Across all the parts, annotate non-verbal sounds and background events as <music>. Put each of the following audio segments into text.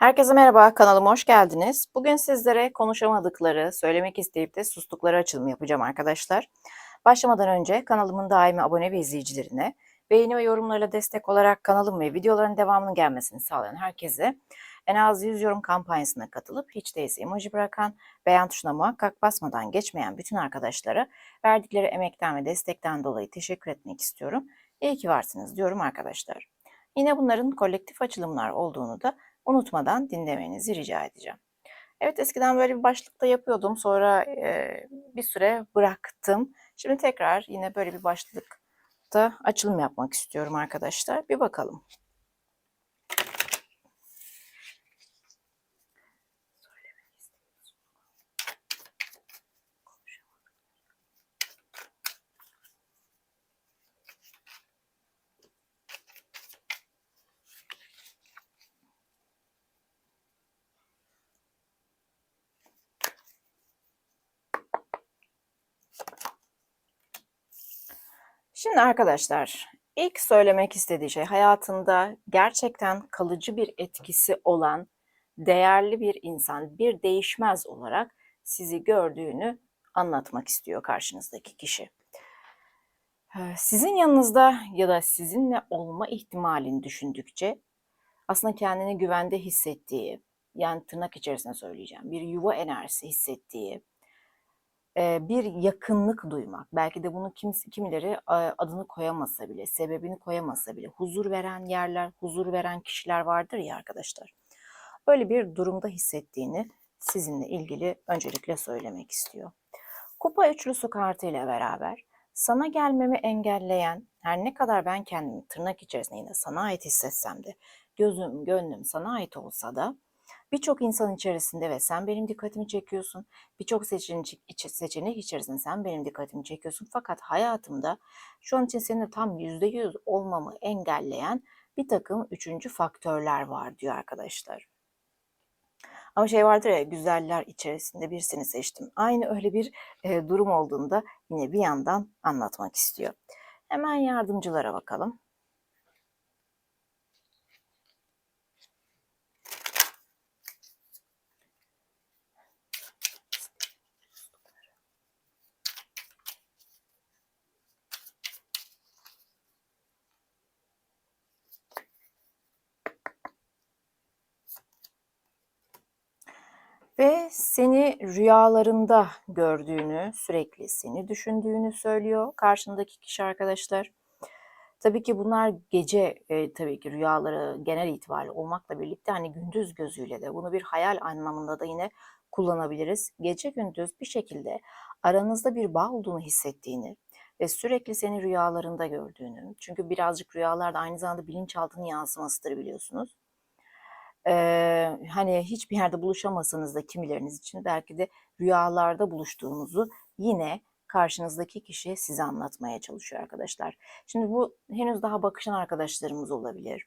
Herkese merhaba, kanalıma hoş geldiniz. Bugün sizlere konuşamadıkları, söylemek isteyip de sustukları açılımı yapacağım arkadaşlar. Başlamadan önce kanalımın daimi abone ve izleyicilerine, beğeni ve yorumlarla destek olarak kanalım ve videoların devamının gelmesini sağlayan herkese en az 100 yorum kampanyasına katılıp hiç değilse emoji bırakan, beğen tuşuna muhakkak basmadan geçmeyen bütün arkadaşlara verdikleri emekten ve destekten dolayı teşekkür etmek istiyorum. İyi ki varsınız diyorum arkadaşlar. Yine bunların kolektif açılımlar olduğunu da unutmadan dinlemenizi rica edeceğim. Evet eskiden böyle bir başlıkta yapıyordum. Sonra e, bir süre bıraktım. Şimdi tekrar yine böyle bir başlıkta açılım yapmak istiyorum arkadaşlar. Bir bakalım. Şimdi arkadaşlar ilk söylemek istediği şey hayatında gerçekten kalıcı bir etkisi olan değerli bir insan, bir değişmez olarak sizi gördüğünü anlatmak istiyor karşınızdaki kişi. Sizin yanınızda ya da sizinle olma ihtimalini düşündükçe aslında kendini güvende hissettiği, yani tırnak içerisinde söyleyeceğim, bir yuva enerjisi hissettiği, bir yakınlık duymak. Belki de bunu kimisi, kimileri adını koyamasa bile, sebebini koyamasa bile huzur veren yerler, huzur veren kişiler vardır ya arkadaşlar. Öyle bir durumda hissettiğini sizinle ilgili öncelikle söylemek istiyor. Kupa üçlüsü kartı ile beraber sana gelmemi engelleyen her ne kadar ben kendimi tırnak içerisinde yine sana ait hissetsem de gözüm, gönlüm sana ait olsa da Birçok insan içerisinde ve sen benim dikkatimi çekiyorsun. Birçok seçenek, seçenek içerisinde sen benim dikkatimi çekiyorsun. Fakat hayatımda şu an için seninle tam yüzde yüz olmamı engelleyen bir takım üçüncü faktörler var diyor arkadaşlar. Ama şey vardır ya güzeller içerisinde birisini seçtim. Aynı öyle bir e, durum olduğunda yine bir yandan anlatmak istiyor. Hemen yardımcılara bakalım. Ve seni rüyalarında gördüğünü, sürekli seni düşündüğünü söylüyor karşındaki kişi arkadaşlar. Tabii ki bunlar gece e, tabii ki rüyaları genel itibariyle olmakla birlikte hani gündüz gözüyle de bunu bir hayal anlamında da yine kullanabiliriz. Gece gündüz bir şekilde aranızda bir bağ olduğunu hissettiğini ve sürekli seni rüyalarında gördüğünü. Çünkü birazcık rüyalar da aynı zamanda bilinçaltının yansımasıdır biliyorsunuz. Eee, hani, hiçbir yerde buluşamasanız da kimileriniz için belki de rüyalarda buluştuğunuzu yine karşınızdaki kişi size anlatmaya çalışıyor arkadaşlar. Şimdi bu henüz daha bakışan arkadaşlarımız olabilir.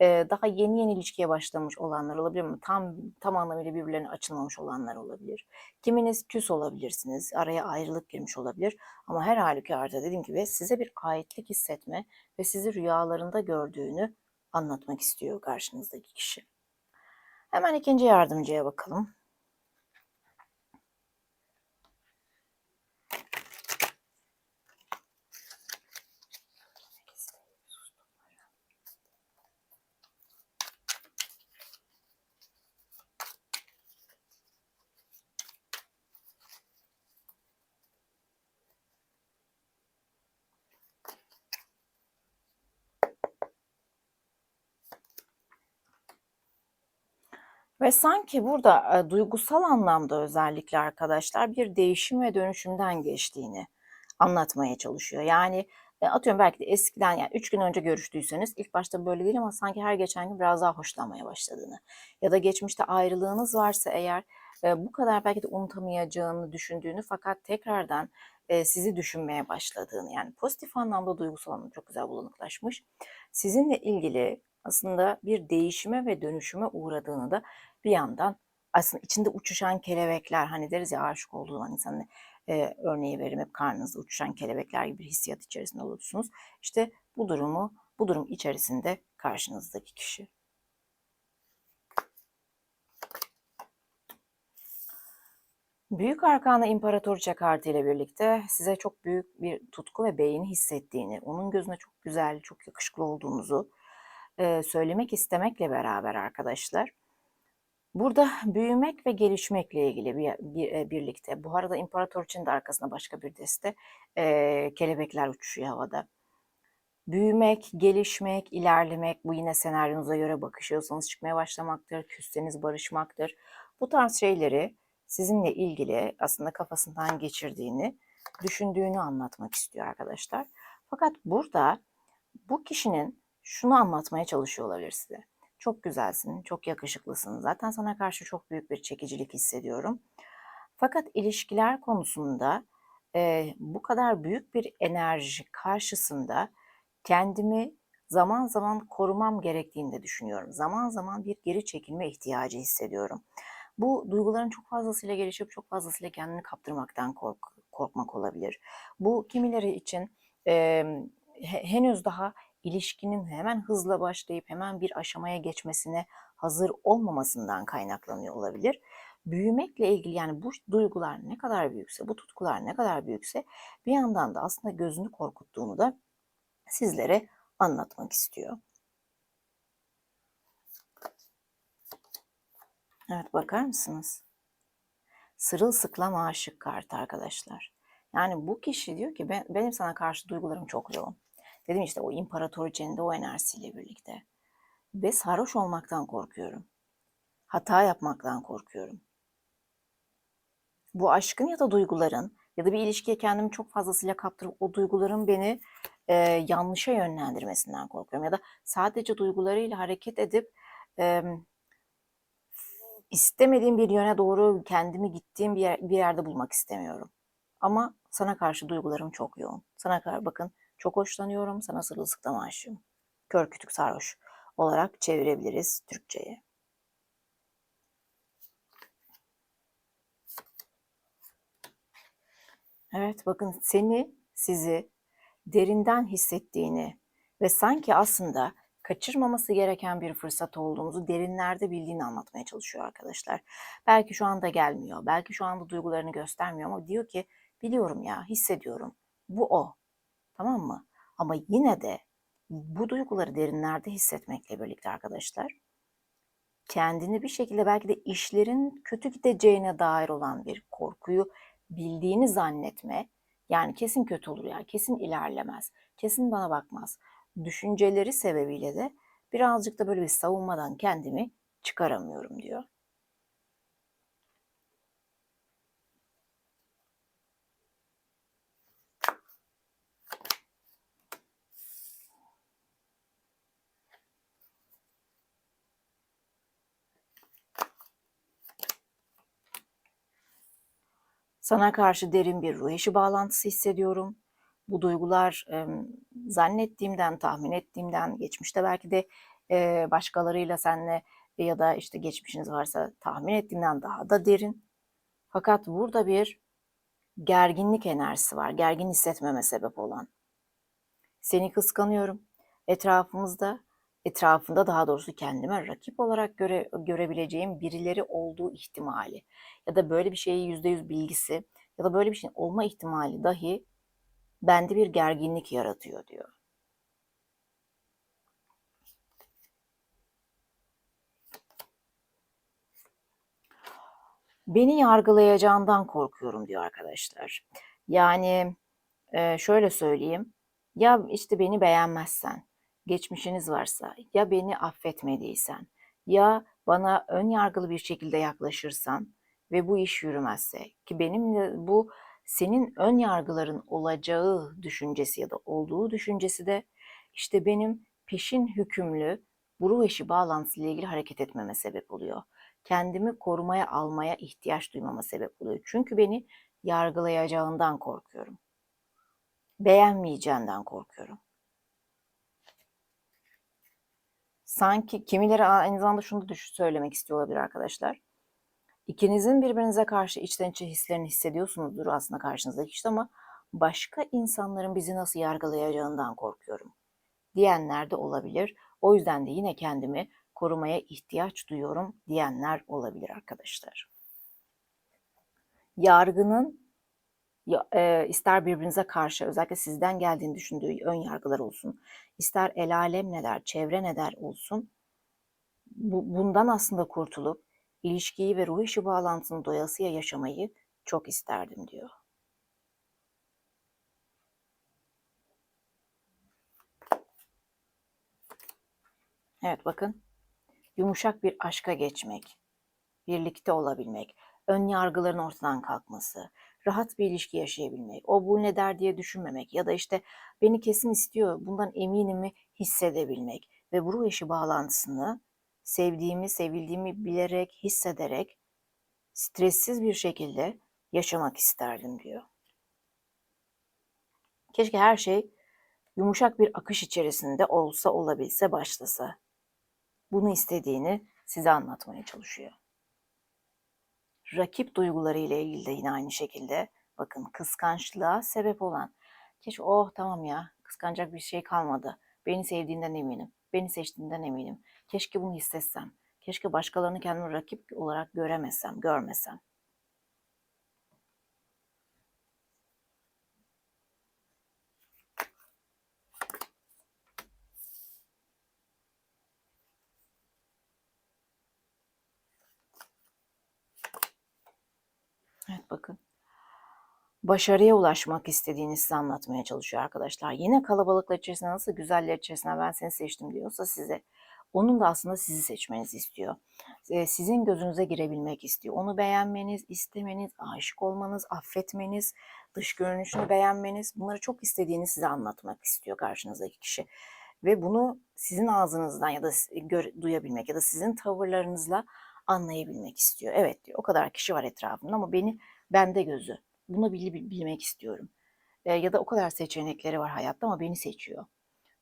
Eee, daha yeni yeni ilişkiye başlamış olanlar olabilir ama tam tam anlamıyla birbirlerine açılmamış olanlar olabilir. Kiminiz küs olabilirsiniz, araya ayrılık girmiş olabilir ama her halükarda dediğim gibi size bir aitlik hissetme ve sizi rüyalarında gördüğünü anlatmak istiyor karşınızdaki kişi. Hemen ikinci yardımcıya bakalım. Ve sanki burada, eee, duygusal anlamda özellikle arkadaşlar bir değişim ve dönüşümden geçtiğini anlatmaya çalışıyor. Yani, eee, atıyorum belki de eskiden yani 3 gün önce görüştüyseniz ilk başta böyle değil ama sanki her geçen gün biraz daha hoşlanmaya başladığını ya da geçmişte ayrılığınız varsa eğer, eee, bu kadar belki de unutamayacağını düşündüğünü fakat tekrardan, eee, sizi düşünmeye başladığını yani pozitif anlamda duygusal anlamda çok güzel bulanıklaşmış. Sizinle ilgili aslında bir değişime ve dönüşüme uğradığını da bir yandan aslında içinde uçuşan kelebekler hani deriz ya aşık olduğu zaman insanın e, örneği verim hep karnınızda uçuşan kelebekler gibi bir hissiyat içerisinde olursunuz. İşte bu durumu bu durum içerisinde karşınızdaki kişi. Büyük Arkana İmparatoriçe kartı ile birlikte size çok büyük bir tutku ve beğeni hissettiğini, onun gözüne çok güzel, çok yakışıklı olduğunuzu söylemek istemekle beraber arkadaşlar Burada büyümek ve gelişmekle ilgili bir, bir e, birlikte. Bu arada İmparatoriçe'nin de arkasında başka bir deste e, kelebekler uçuşuyor havada. Büyümek, gelişmek, ilerlemek bu yine senaryonuza göre bakışıyorsanız çıkmaya başlamaktır, küsseniz barışmaktır. Bu tarz şeyleri sizinle ilgili aslında kafasından geçirdiğini, düşündüğünü anlatmak istiyor arkadaşlar. Fakat burada bu kişinin şunu anlatmaya çalışıyor olabilir size. Çok güzelsin, çok yakışıklısın. Zaten sana karşı çok büyük bir çekicilik hissediyorum. Fakat ilişkiler konusunda e, bu kadar büyük bir enerji karşısında kendimi zaman zaman korumam gerektiğini de düşünüyorum. Zaman zaman bir geri çekilme ihtiyacı hissediyorum. Bu duyguların çok fazlasıyla gelişip çok fazlasıyla kendini kaptırmaktan kork, korkmak olabilir. Bu kimileri için e, henüz daha ilişkinin hemen hızla başlayıp hemen bir aşamaya geçmesine hazır olmamasından kaynaklanıyor olabilir. Büyümekle ilgili yani bu duygular ne kadar büyükse, bu tutkular ne kadar büyükse bir yandan da aslında gözünü korkuttuğunu da sizlere anlatmak istiyor. Evet bakar mısınız? Sırılsıklam aşık kartı arkadaşlar. Yani bu kişi diyor ki ben, benim sana karşı duygularım çok yoğun. Dedim işte o imparatoriçenin de o enerjisiyle birlikte. Ve sarhoş olmaktan korkuyorum. Hata yapmaktan korkuyorum. Bu aşkın ya da duyguların ya da bir ilişkiye kendimi çok fazlasıyla kaptırıp o duyguların beni e, yanlışa yönlendirmesinden korkuyorum. Ya da sadece duygularıyla hareket edip e, istemediğim bir yöne doğru kendimi gittiğim bir, yer, bir yerde bulmak istemiyorum. Ama sana karşı duygularım çok yoğun. Sana karşı bakın çok hoşlanıyorum, sana sırılsıklam aşığım. Kör kütük sarhoş olarak çevirebiliriz Türkçe'ye. Evet bakın seni, sizi derinden hissettiğini ve sanki aslında kaçırmaması gereken bir fırsat olduğumuzu derinlerde bildiğini anlatmaya çalışıyor arkadaşlar. Belki şu anda gelmiyor, belki şu anda duygularını göstermiyor ama diyor ki biliyorum ya, hissediyorum. Bu o. Tamam mı? Ama yine de bu duyguları derinlerde hissetmekle birlikte arkadaşlar kendini bir şekilde belki de işlerin kötü gideceğine dair olan bir korkuyu bildiğini zannetme. Yani kesin kötü olur ya, kesin ilerlemez, kesin bana bakmaz. Düşünceleri sebebiyle de birazcık da böyle bir savunmadan kendimi çıkaramıyorum diyor. Sana karşı derin bir ruh eşi bağlantısı hissediyorum. Bu duygular e, zannettiğimden, tahmin ettiğimden, geçmişte belki de e, başkalarıyla senle ya da işte geçmişiniz varsa tahmin ettiğimden daha da derin. Fakat burada bir gerginlik enerjisi var. Gergin hissetmeme sebep olan. Seni kıskanıyorum. Etrafımızda etrafında daha doğrusu kendime rakip olarak göre, görebileceğim birileri olduğu ihtimali ya da böyle bir şeyi yüzde yüz bilgisi ya da böyle bir şeyin olma ihtimali dahi bende bir gerginlik yaratıyor diyor. Beni yargılayacağından korkuyorum diyor arkadaşlar. Yani şöyle söyleyeyim. Ya işte beni beğenmezsen, geçmişiniz varsa, ya beni affetmediysen, ya bana ön yargılı bir şekilde yaklaşırsan ve bu iş yürümezse ki benimle bu senin ön yargıların olacağı düşüncesi ya da olduğu düşüncesi de işte benim peşin hükümlü bu ruh eşi bağlantısıyla ilgili hareket etmeme sebep oluyor. Kendimi korumaya almaya ihtiyaç duymama sebep oluyor. Çünkü beni yargılayacağından korkuyorum. Beğenmeyeceğinden korkuyorum. Sanki kimileri aynı zamanda şunu da söylemek istiyor olabilir arkadaşlar. İkinizin birbirinize karşı içten içe hislerini hissediyorsunuzdur aslında karşınızdaki kişi ama başka insanların bizi nasıl yargılayacağından korkuyorum diyenler de olabilir. O yüzden de yine kendimi korumaya ihtiyaç duyuyorum diyenler olabilir arkadaşlar. yargının ya, e, ister birbirinize karşı özellikle sizden geldiğini düşündüğü ön yargılar olsun, ister el alem ne der, çevre ne der olsun, bu, bundan aslında kurtulup ilişkiyi ve ruh işi bağlantısını doyasıya yaşamayı çok isterdim diyor. Evet bakın. Yumuşak bir aşka geçmek, birlikte olabilmek, ön yargıların ortadan kalkması, rahat bir ilişki yaşayabilmek, o bu ne der diye düşünmemek ya da işte beni kesin istiyor, bundan eminimi hissedebilmek ve ruh eşi bağlantısını sevdiğimi, sevildiğimi bilerek, hissederek stressiz bir şekilde yaşamak isterdim diyor. Keşke her şey yumuşak bir akış içerisinde olsa olabilse başlasa. Bunu istediğini size anlatmaya çalışıyor. Rakip duyguları ile ilgili de yine aynı şekilde bakın kıskançlığa sebep olan keşke oh tamam ya kıskanacak bir şey kalmadı. Beni sevdiğinden eminim. Beni seçtiğinden eminim. Keşke bunu hissetsem. Keşke başkalarını kendime rakip olarak göremesem, görmesem. Evet bakın. Başarıya ulaşmak istediğini size anlatmaya çalışıyor arkadaşlar. Yine kalabalıklar içerisinde nasıl güzeller içerisinde ben seni seçtim diyorsa size onun da aslında sizi seçmenizi istiyor. Sizin gözünüze girebilmek istiyor. Onu beğenmeniz, istemeniz, aşık olmanız, affetmeniz, dış görünüşünü beğenmeniz bunları çok istediğini size anlatmak istiyor karşınızdaki kişi. Ve bunu sizin ağzınızdan ya da duyabilmek ya da sizin tavırlarınızla anlayabilmek istiyor. Evet diyor o kadar kişi var etrafımda ama beni bende gözü. Bunu bilmek istiyorum. E, ya da o kadar seçenekleri var hayatta ama beni seçiyor.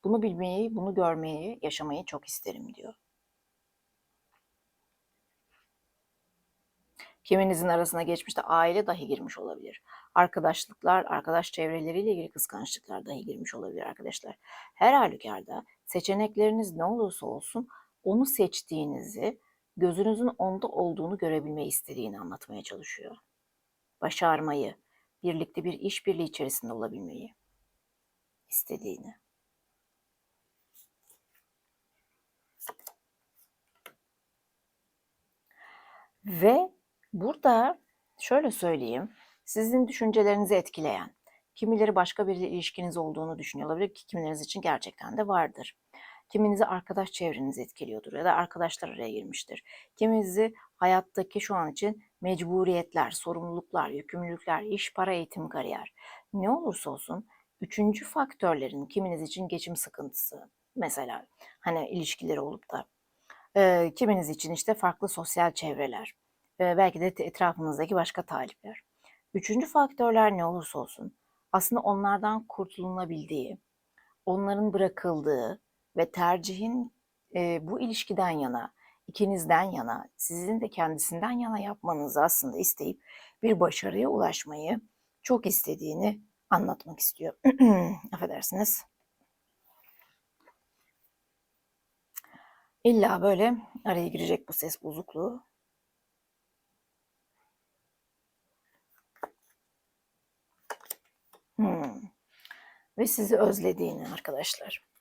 Bunu bilmeyi, bunu görmeyi, yaşamayı çok isterim diyor. Kiminizin arasına geçmişte aile dahi girmiş olabilir. Arkadaşlıklar, arkadaş çevreleriyle ilgili kıskançlıklar dahi girmiş olabilir arkadaşlar. Her halükarda seçenekleriniz ne olursa olsun onu seçtiğinizi, gözünüzün onda olduğunu görebilmeyi istediğini anlatmaya çalışıyor. Başarmayı, birlikte bir işbirliği içerisinde olabilmeyi istediğini. Ve burada şöyle söyleyeyim, sizin düşüncelerinizi etkileyen, kimileri başka bir ilişkiniz olduğunu düşünüyor olabilir ki kimileriniz için gerçekten de vardır. Kiminizi arkadaş çevreniz etkiliyordur ya da arkadaşlar araya girmiştir. Kiminizi hayattaki şu an için mecburiyetler, sorumluluklar, yükümlülükler, iş, para, eğitim, kariyer ne olursa olsun üçüncü faktörlerin kiminiz için geçim sıkıntısı mesela hani ilişkileri olup da e, kiminiz için işte farklı sosyal çevreler e, belki de etrafınızdaki başka talipler. Üçüncü faktörler ne olursa olsun aslında onlardan kurtulunabildiği, onların bırakıldığı ve tercihin e, bu ilişkiden yana, ikinizden yana, sizin de kendisinden yana yapmanızı aslında isteyip bir başarıya ulaşmayı çok istediğini anlatmak istiyor. <clears throat> Affedersiniz. İlla böyle araya girecek bu ses bozukluğu. Hmm. Ve sizi özlediğini arkadaşlar.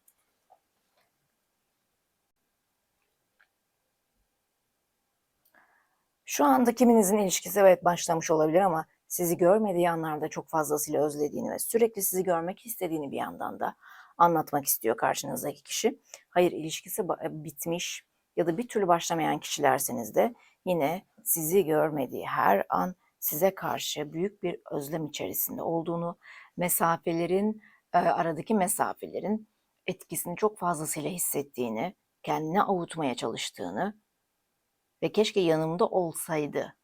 Şu anda kiminizin ilişkisi evet başlamış olabilir ama sizi görmediği anlarda çok fazlasıyla özlediğini ve sürekli sizi görmek istediğini bir yandan da anlatmak istiyor karşınızdaki kişi. Hayır ilişkisi bitmiş ya da bir türlü başlamayan kişilerseniz de yine sizi görmediği her an size karşı büyük bir özlem içerisinde olduğunu, mesafelerin, aradaki mesafelerin etkisini çok fazlasıyla hissettiğini, kendini avutmaya çalıştığını ve keşke yanımda olsaydı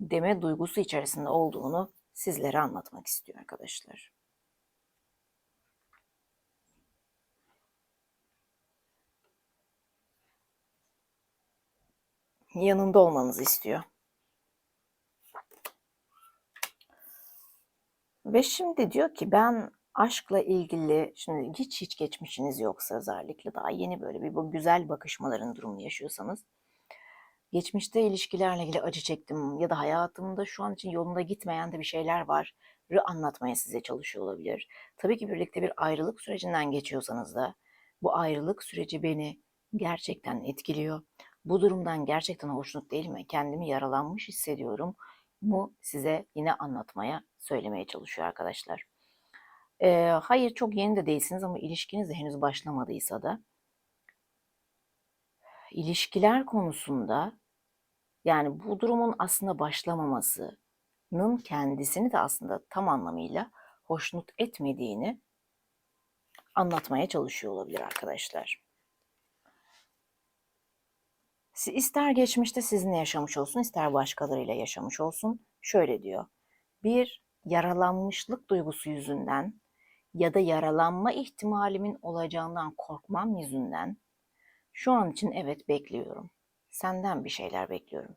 deme duygusu içerisinde olduğunu sizlere anlatmak istiyor arkadaşlar. Yanında olmanızı istiyor. Ve şimdi diyor ki ben aşkla ilgili şimdi hiç hiç geçmişiniz yoksa özellikle daha yeni böyle bir bu güzel bakışmaların durumunu yaşıyorsanız geçmişte ilişkilerle ilgili acı çektim ya da hayatımda şu an için yolunda gitmeyen de bir şeyler var anlatmaya size çalışıyor olabilir. Tabii ki birlikte bir ayrılık sürecinden geçiyorsanız da bu ayrılık süreci beni gerçekten etkiliyor. Bu durumdan gerçekten hoşnut değilim ve kendimi yaralanmış hissediyorum. Bu size yine anlatmaya, söylemeye çalışıyor arkadaşlar. Ee, hayır çok yeni de değilsiniz ama ilişkiniz de henüz başlamadıysa da ilişkiler konusunda yani bu durumun aslında başlamamasının kendisini de aslında tam anlamıyla hoşnut etmediğini anlatmaya çalışıyor olabilir arkadaşlar. İster geçmişte sizinle yaşamış olsun, ister başkalarıyla yaşamış olsun. Şöyle diyor. Bir yaralanmışlık duygusu yüzünden ya da yaralanma ihtimalimin olacağından korkmam yüzünden şu an için evet bekliyorum. Senden bir şeyler bekliyorum.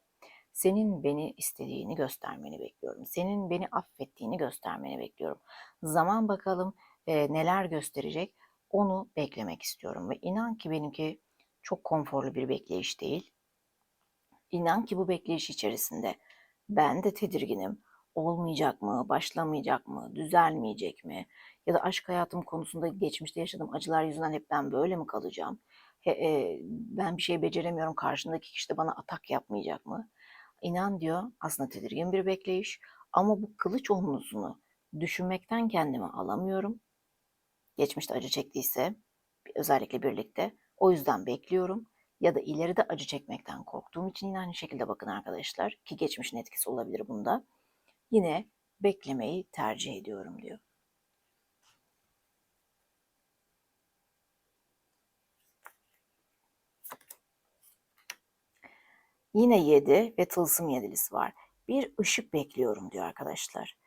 Senin beni istediğini göstermeni bekliyorum. Senin beni affettiğini göstermeni bekliyorum. Zaman bakalım e, neler gösterecek onu beklemek istiyorum. Ve inan ki benimki çok konforlu bir bekleyiş değil. İnan ki bu bekleyiş içerisinde ben de tedirginim. Olmayacak mı, başlamayacak mı, düzelmeyecek mi? Ya da aşk hayatım konusunda geçmişte yaşadığım acılar yüzünden hep ben böyle mi kalacağım? E, ben bir şey beceremiyorum, karşındaki kişi de bana atak yapmayacak mı? İnan diyor aslında tedirgin bir bekleyiş ama bu kılıç omuzunu düşünmekten kendimi alamıyorum. Geçmişte acı çektiyse özellikle birlikte o yüzden bekliyorum ya da ileride acı çekmekten korktuğum için yine aynı şekilde bakın arkadaşlar ki geçmişin etkisi olabilir bunda. Yine beklemeyi tercih ediyorum diyor. Yine 7 ve tılsım yedilisi var. Bir ışık bekliyorum diyor arkadaşlar.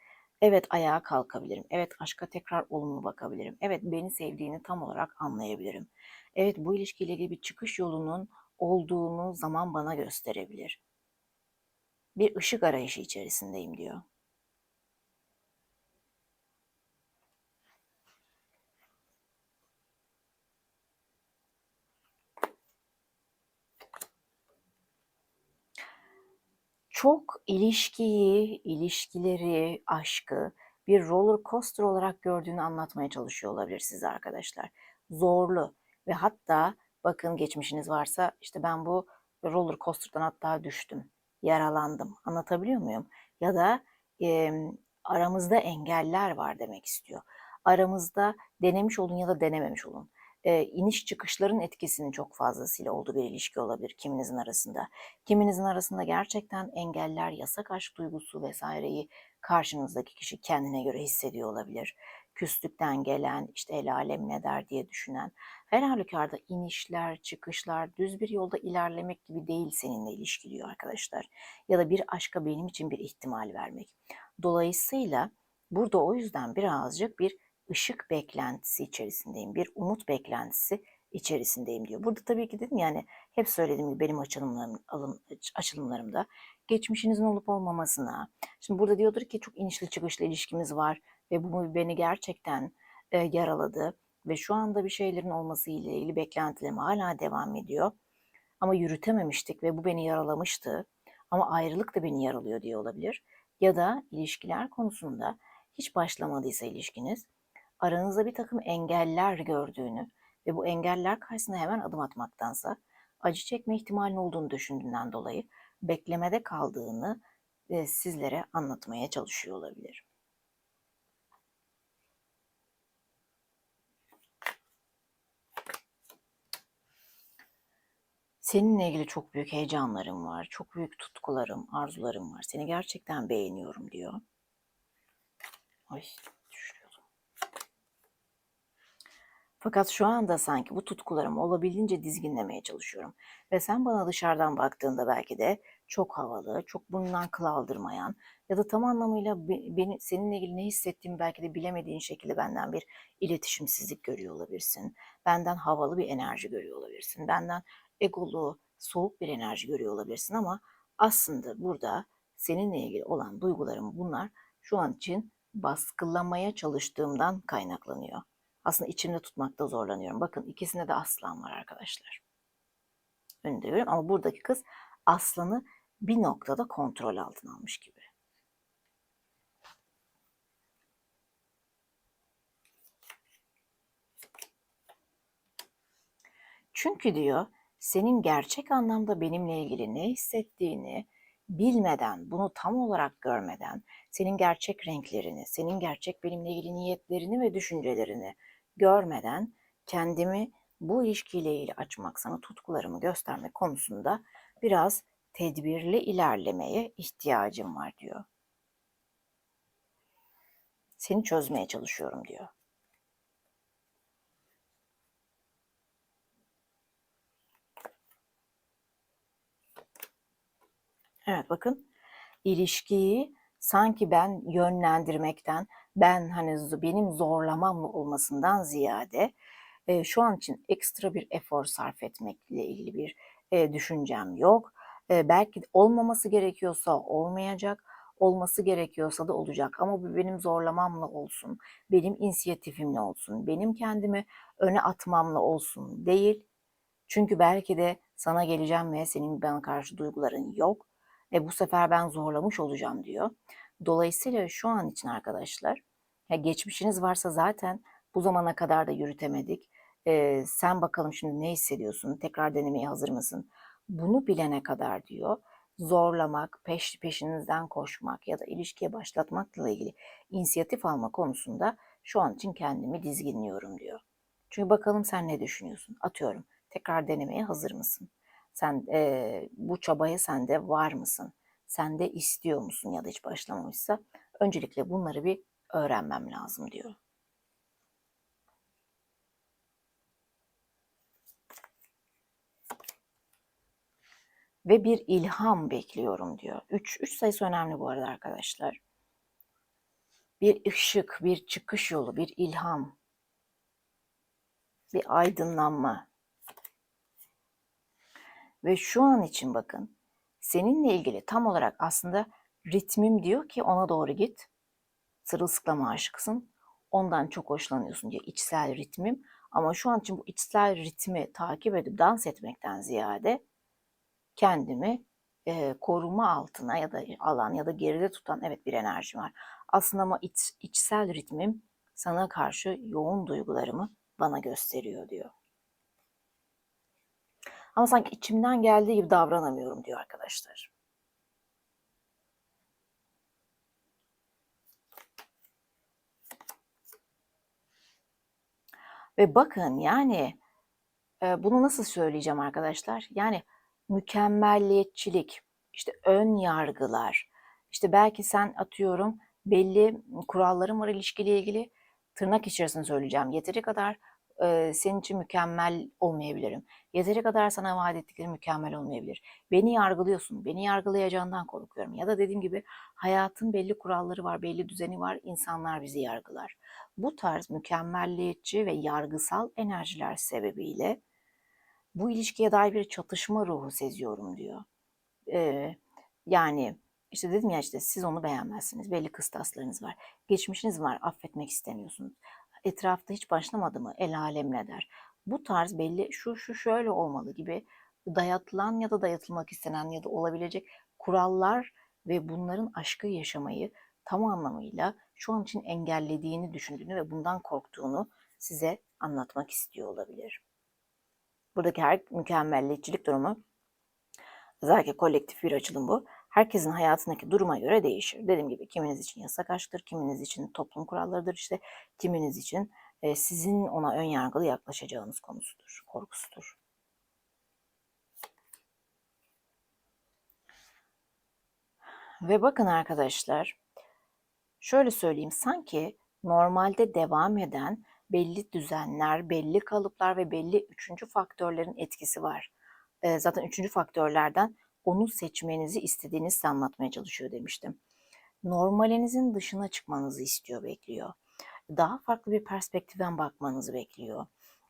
Evet ayağa kalkabilirim. Evet aşka tekrar olumlu bakabilirim. Evet beni sevdiğini tam olarak anlayabilirim. Evet bu ilişkiyle ilgili bir çıkış yolunun olduğunu zaman bana gösterebilir. Bir ışık arayışı içerisindeyim diyor. Çok ilişkiyi, ilişkileri, aşkı bir roller coaster olarak gördüğünü anlatmaya çalışıyor olabilir size arkadaşlar. Zorlu ve hatta bakın geçmişiniz varsa işte ben bu roller coaster'dan hatta düştüm, yaralandım. Anlatabiliyor muyum? Ya da e, aramızda engeller var demek istiyor. Aramızda denemiş olun ya da denememiş olun e, iniş çıkışların etkisinin çok fazlasıyla olduğu bir ilişki olabilir kiminizin arasında. Kiminizin arasında gerçekten engeller, yasak aşk duygusu vesaireyi karşınızdaki kişi kendine göre hissediyor olabilir. Küslükten gelen, işte el alem ne der diye düşünen, her halükarda inişler, çıkışlar, düz bir yolda ilerlemek gibi değil seninle ilişkiliyor arkadaşlar. Ya da bir aşka benim için bir ihtimal vermek. Dolayısıyla burada o yüzden birazcık bir ışık beklentisi içerisindeyim, bir umut beklentisi içerisindeyim diyor. Burada tabii ki dedim yani hep söylediğim gibi benim açılımlarım, alım, açılımlarımda geçmişinizin olup olmamasına. Şimdi burada diyordur ki çok inişli çıkışlı ilişkimiz var ve bu beni gerçekten e, yaraladı ve şu anda bir şeylerin olması ile ilgili beklentilerim hala devam ediyor. Ama yürütememiştik ve bu beni yaralamıştı. Ama ayrılık da beni yaralıyor diye olabilir. Ya da ilişkiler konusunda hiç başlamadıysa ilişkiniz aranızda bir takım engeller gördüğünü ve bu engeller karşısında hemen adım atmaktansa acı çekme ihtimalinin olduğunu düşündüğünden dolayı beklemede kaldığını sizlere anlatmaya çalışıyor olabilir. Seninle ilgili çok büyük heyecanlarım var, çok büyük tutkularım, arzularım var. Seni gerçekten beğeniyorum diyor. Ay Fakat şu anda sanki bu tutkularımı olabildiğince dizginlemeye çalışıyorum. Ve sen bana dışarıdan baktığında belki de çok havalı, çok bundan kıl aldırmayan ya da tam anlamıyla beni, seninle ilgili ne hissettiğimi belki de bilemediğin şekilde benden bir iletişimsizlik görüyor olabilirsin. Benden havalı bir enerji görüyor olabilirsin. Benden egolu, soğuk bir enerji görüyor olabilirsin ama aslında burada seninle ilgili olan duygularım bunlar şu an için baskılamaya çalıştığımdan kaynaklanıyor aslında içimde tutmakta zorlanıyorum. Bakın ikisinde de aslan var arkadaşlar. önünde görüyorum ama buradaki kız aslanı bir noktada kontrol altına almış gibi. Çünkü diyor senin gerçek anlamda benimle ilgili ne hissettiğini bilmeden, bunu tam olarak görmeden, senin gerçek renklerini, senin gerçek benimle ilgili niyetlerini ve düşüncelerini görmeden kendimi bu ilişkiyle ilgili açmak, sana tutkularımı göstermek konusunda biraz tedbirli ilerlemeye ihtiyacım var diyor. Seni çözmeye çalışıyorum diyor. Evet bakın ilişkiyi sanki ben yönlendirmekten, ben hani benim zorlamamla olmasından ziyade e, şu an için ekstra bir efor sarf etmekle ilgili bir e, düşüncem yok. E, belki olmaması gerekiyorsa olmayacak, olması gerekiyorsa da olacak. Ama bu benim zorlamamla olsun, benim inisiyatifimle olsun, benim kendimi öne atmamla olsun değil. Çünkü belki de sana geleceğim ve senin bana karşı duyguların yok. E bu sefer ben zorlamış olacağım diyor. Dolayısıyla şu an için arkadaşlar ya geçmişiniz varsa zaten bu zamana kadar da yürütemedik. E, sen bakalım şimdi ne hissediyorsun? Tekrar denemeye hazır mısın? Bunu bilene kadar diyor zorlamak, peş, peşinizden koşmak ya da ilişkiye başlatmakla ilgili inisiyatif alma konusunda şu an için kendimi dizginliyorum diyor. Çünkü bakalım sen ne düşünüyorsun? Atıyorum tekrar denemeye hazır mısın? Sen e, bu çabaya sende var mısın? Sen de istiyor musun ya da hiç başlamamışsa öncelikle bunları bir öğrenmem lazım diyor. Ve bir ilham bekliyorum diyor. 3 3 sayısı önemli bu arada arkadaşlar. Bir ışık, bir çıkış yolu, bir ilham, bir aydınlanma. Ve şu an için bakın seninle ilgili tam olarak aslında ritmim diyor ki ona doğru git. Sırılsıklama aşıksın. Ondan çok hoşlanıyorsun diye içsel ritmim. Ama şu an için bu içsel ritmi takip edip dans etmekten ziyade kendimi e, koruma altına ya da alan ya da geride tutan evet bir enerji var. Aslında ama iç, içsel ritmim sana karşı yoğun duygularımı bana gösteriyor diyor. Ama sanki içimden geldiği gibi davranamıyorum diyor arkadaşlar. Ve bakın yani e, bunu nasıl söyleyeceğim arkadaşlar? Yani mükemmelliyetçilik, işte ön yargılar, işte belki sen atıyorum belli kuralların var ilişkiyle ilgili tırnak içerisinde söyleyeceğim. Yeteri kadar e, senin için mükemmel olmayabilirim. Yeteri kadar sana vaat ettikleri mükemmel olmayabilir. Beni yargılıyorsun. Beni yargılayacağından korkuyorum. Ya da dediğim gibi hayatın belli kuralları var, belli düzeni var. İnsanlar bizi yargılar. Bu tarz mükemmelliyetçi ve yargısal enerjiler sebebiyle bu ilişkiye dair bir çatışma ruhu seziyorum diyor. Ee, yani işte dedim ya işte siz onu beğenmezsiniz. Belli kıstaslarınız var. Geçmişiniz var. Affetmek istemiyorsunuz etrafta hiç başlamadı mı el alem ne der. Bu tarz belli şu şu şöyle olmalı gibi dayatılan ya da dayatılmak istenen ya da olabilecek kurallar ve bunların aşkı yaşamayı tam anlamıyla şu an için engellediğini düşündüğünü ve bundan korktuğunu size anlatmak istiyor olabilir. Buradaki her mükemmelliyetçilik durumu özellikle kolektif bir açılım bu herkesin hayatındaki duruma göre değişir. Dediğim gibi kiminiz için yasak aşktır, kiminiz için toplum kurallarıdır işte, kiminiz için e, sizin ona ön yargılı yaklaşacağınız konusudur, korkusudur. Ve bakın arkadaşlar, şöyle söyleyeyim sanki normalde devam eden belli düzenler, belli kalıplar ve belli üçüncü faktörlerin etkisi var. E, zaten üçüncü faktörlerden onu seçmenizi istediğinizi anlatmaya çalışıyor demiştim. Normalinizin dışına çıkmanızı istiyor, bekliyor. Daha farklı bir perspektiften bakmanızı bekliyor.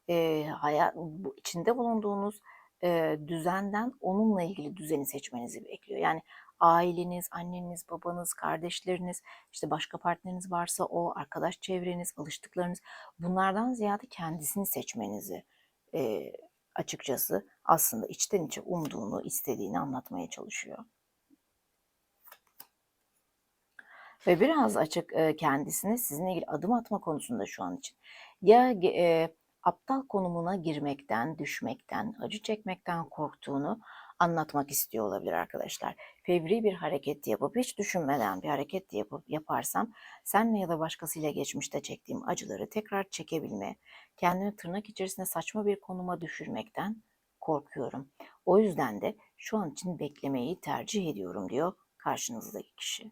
E, hayat, bu, içinde bulunduğunuz e, düzenden onunla ilgili düzeni seçmenizi bekliyor. Yani aileniz, anneniz, babanız, kardeşleriniz, işte başka partneriniz varsa o, arkadaş çevreniz, alıştıklarınız bunlardan ziyade kendisini seçmenizi e, açıkçası aslında içten içe umduğunu, istediğini anlatmaya çalışıyor. Ve biraz açık kendisine sizinle ilgili adım atma konusunda şu an için. Ya e, aptal konumuna girmekten, düşmekten, acı çekmekten korktuğunu anlatmak istiyor olabilir arkadaşlar. Fevri bir hareket yapıp hiç düşünmeden bir hareket yapıp yaparsam senle ya da başkasıyla geçmişte çektiğim acıları tekrar çekebilme, kendimi tırnak içerisinde saçma bir konuma düşürmekten korkuyorum. O yüzden de şu an için beklemeyi tercih ediyorum diyor karşınızdaki kişi.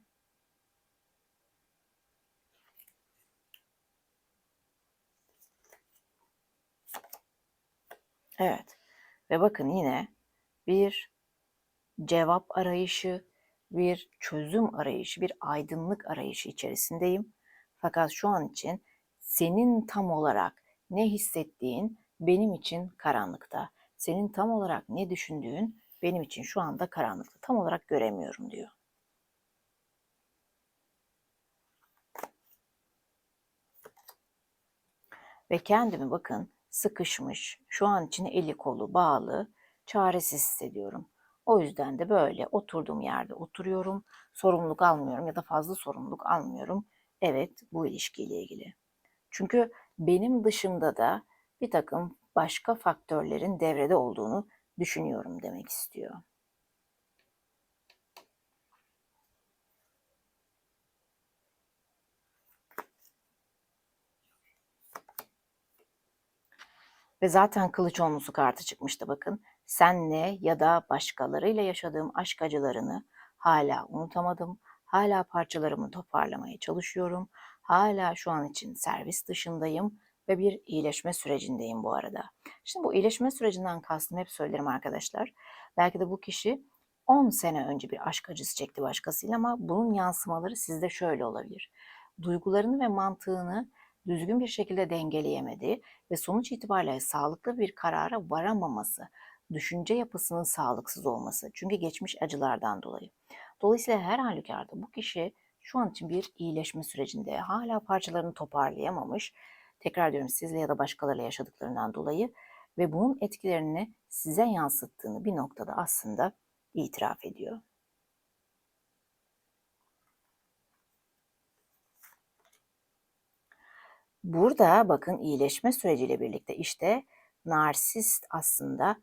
Evet. Ve bakın yine bir cevap arayışı, bir çözüm arayışı, bir aydınlık arayışı içerisindeyim. Fakat şu an için senin tam olarak ne hissettiğin benim için karanlıkta. Senin tam olarak ne düşündüğün benim için şu anda karanlıkta. Tam olarak göremiyorum diyor. Ve kendimi bakın sıkışmış, şu an için eli kolu bağlı, çaresiz hissediyorum. O yüzden de böyle oturduğum yerde oturuyorum, sorumluluk almıyorum ya da fazla sorumluluk almıyorum. Evet, bu ilişkiyle ilgili. Çünkü benim dışımda da bir takım başka faktörlerin devrede olduğunu düşünüyorum demek istiyor. Ve zaten kılıç onlusu kartı çıkmıştı bakın. Senle ya da başkalarıyla yaşadığım aşk acılarını hala unutamadım. Hala parçalarımı toparlamaya çalışıyorum. Hala şu an için servis dışındayım ve bir iyileşme sürecindeyim bu arada. Şimdi bu iyileşme sürecinden kastım hep söylerim arkadaşlar. Belki de bu kişi 10 sene önce bir aşk acısı çekti başkasıyla ama bunun yansımaları sizde şöyle olabilir. Duygularını ve mantığını düzgün bir şekilde dengeleyemedi ve sonuç itibariyle sağlıklı bir karara varamaması, düşünce yapısının sağlıksız olması. Çünkü geçmiş acılardan dolayı. Dolayısıyla her halükarda bu kişi şu an için bir iyileşme sürecinde hala parçalarını toparlayamamış. Tekrar diyorum sizle ya da başkalarıyla yaşadıklarından dolayı ve bunun etkilerini size yansıttığını bir noktada aslında itiraf ediyor. Burada bakın iyileşme süreciyle birlikte işte narsist aslında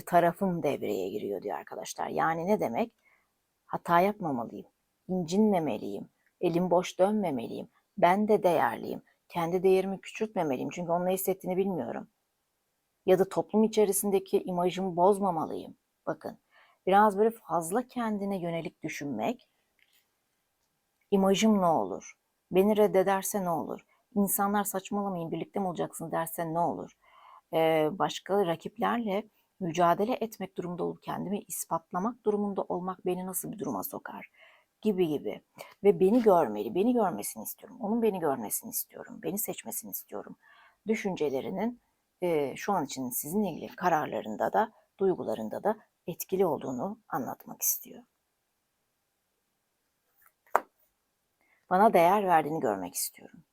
tarafım devreye giriyor diyor arkadaşlar. Yani ne demek? Hata yapmamalıyım, incinmemeliyim, elim boş dönmemeliyim, ben de değerliyim, kendi değerimi küçültmemeliyim çünkü onun ne hissettiğini bilmiyorum. Ya da toplum içerisindeki imajımı bozmamalıyım. Bakın biraz böyle fazla kendine yönelik düşünmek, imajım ne olur? Beni reddederse ne olur? insanlar saçmalamayın birlikte mi olacaksın derse ne olur? Ee, başka rakiplerle mücadele etmek durumunda olup kendimi ispatlamak durumunda olmak beni nasıl bir duruma sokar? Gibi gibi. Ve beni görmeli, beni görmesini istiyorum. Onun beni görmesini istiyorum. Beni seçmesini istiyorum. Düşüncelerinin e, şu an için sizinle ilgili kararlarında da, duygularında da etkili olduğunu anlatmak istiyor. Bana değer verdiğini görmek istiyorum.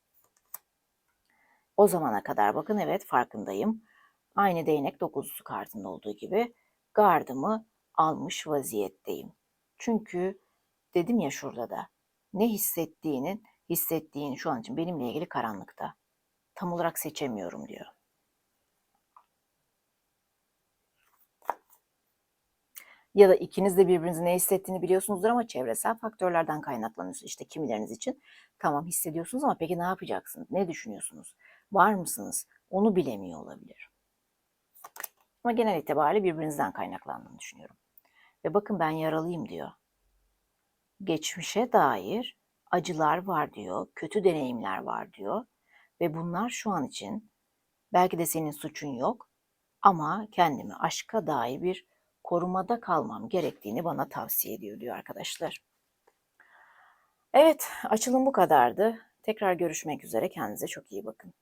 O zamana kadar bakın evet farkındayım. Aynı değnek dokuzlusu kartında olduğu gibi gardımı almış vaziyetteyim. Çünkü dedim ya şurada da ne hissettiğinin hissettiğin şu an için benimle ilgili karanlıkta. Tam olarak seçemiyorum diyor. Ya da ikiniz de birbirinizin ne hissettiğini biliyorsunuzdur ama çevresel faktörlerden kaynaklanıyorsunuz. İşte kimileriniz için tamam hissediyorsunuz ama peki ne yapacaksınız? Ne düşünüyorsunuz? Var mısınız? Onu bilemiyor olabilir. Ama genel itibariyle birbirinizden kaynaklandığını düşünüyorum. Ve bakın ben yaralıyım diyor. Geçmişe dair acılar var diyor, kötü deneyimler var diyor. Ve bunlar şu an için belki de senin suçun yok ama kendimi aşka dair bir korumada kalmam gerektiğini bana tavsiye ediyor diyor arkadaşlar. Evet, açılım bu kadardı. Tekrar görüşmek üzere. Kendinize çok iyi bakın.